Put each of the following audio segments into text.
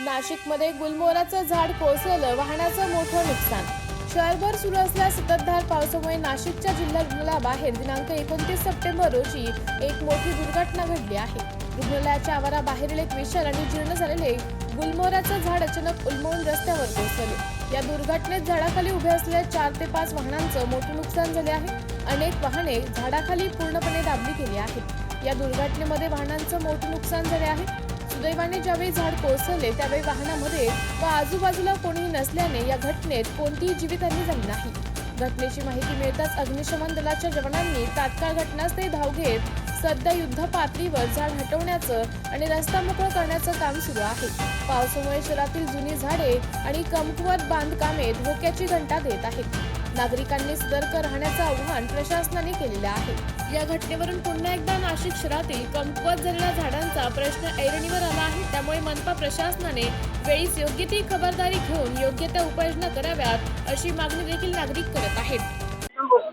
नाशिकमध्ये गुलमोहराचं झाड कोसळलं वाहनाचं मोठं नुकसान. शहरभर सुरू असलेल्या सततधार पावसामुळे नाशिकच्या जिल्हा रुग्णालयाबाहेर दिनांक एकोणतीस सप्टेंबर रोजी एक मोठी दुर्घटना घडली आहे. रुग्णालयाच्या आवाराबाहेरील एक विशाल आणि जीर्ण झालेले गुलमोहराचं झाड अचानक उलमवून रस्त्यावर कोसळले. या दुर्घटनेत झाडाखाली उभे असलेल्या चार ते पाच वाहनांचं मोठं नुकसान झाले आहे. अनेक वाहने झाडाखाली पूर्णपणे दाबली गेली आहेत. या दुर्घटनेमध्ये वाहनांचं मोठं नुकसान झाले आहे. सुदैवाने ज्यावेळी झाड कोसळले त्यावेळी वाहनामध्ये व आजूबाजूला कोणीही नसल्याने या घटनेत कोणतीही जीवितहानी झाली नाही. घटनेची माहिती मिळताच अग्निशमन दलाच्या जवानांनी तात्काळ घटनास्थळी धाव घेत सध्या युद्ध पातळीवर झाड हटवण्याचं आणि रस्ता मोकळा करण्याचं काम सुरू आहे. पावसामुळे शहरातील जुनी झाडे आणि कमकुवत बांधकामे धोक्याची घंटा देत आहेत. नागरिकांनी सतर्क राहण्याचं आव्हान प्रशासनाने केलेलं आहे. या घटनेवरून पुन्हा एकदा नाशिक शहरातील कमकुवत झालेल्या झाडांचा प्रश्न ऐरणीवर आला आहे. त्यामुळे मनपा प्रशासनाने वेळीच योग्य ती खबरदारी घेऊन योग्य त्या उपाययोजना कराव्यात अशी मागणी देखील नागरिक करत आहेत.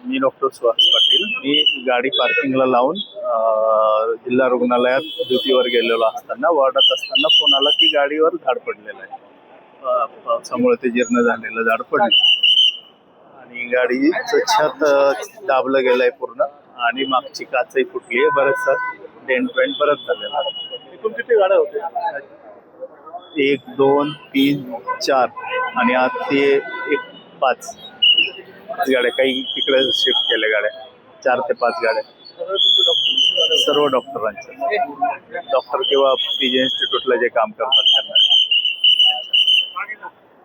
मी डॉक्टर सुहास पाटील. मी गाडी पार्किंगला लावून जिल्हा रुग्णालयात ड्युटीवर गेलेलो असताना वाढत असताना फोन आला की गाडीवर झाड पडलेलं आहे. समोर पावसामुळे ते जीर्ण झालेलं झाड पडलं. आणि गाडीचं छत दाबलं गेलंय पूर्ण. आणि मागची काचही फुटली आहे. बरंचसं डेंट पेंट परत झालेला. एकूण किती गाड्या होत्या? एक दोन तीन चार आणि आज ते एक पाच गाड्या. काही तिकडे शिफ्ट केल्या गाड्या. चार ते पाच गाड्या. सर्व डॉक्टरांचे डॉक्टर किंवा पी जी इन्स्टिट्यूटला जे काम करतात त्यांना.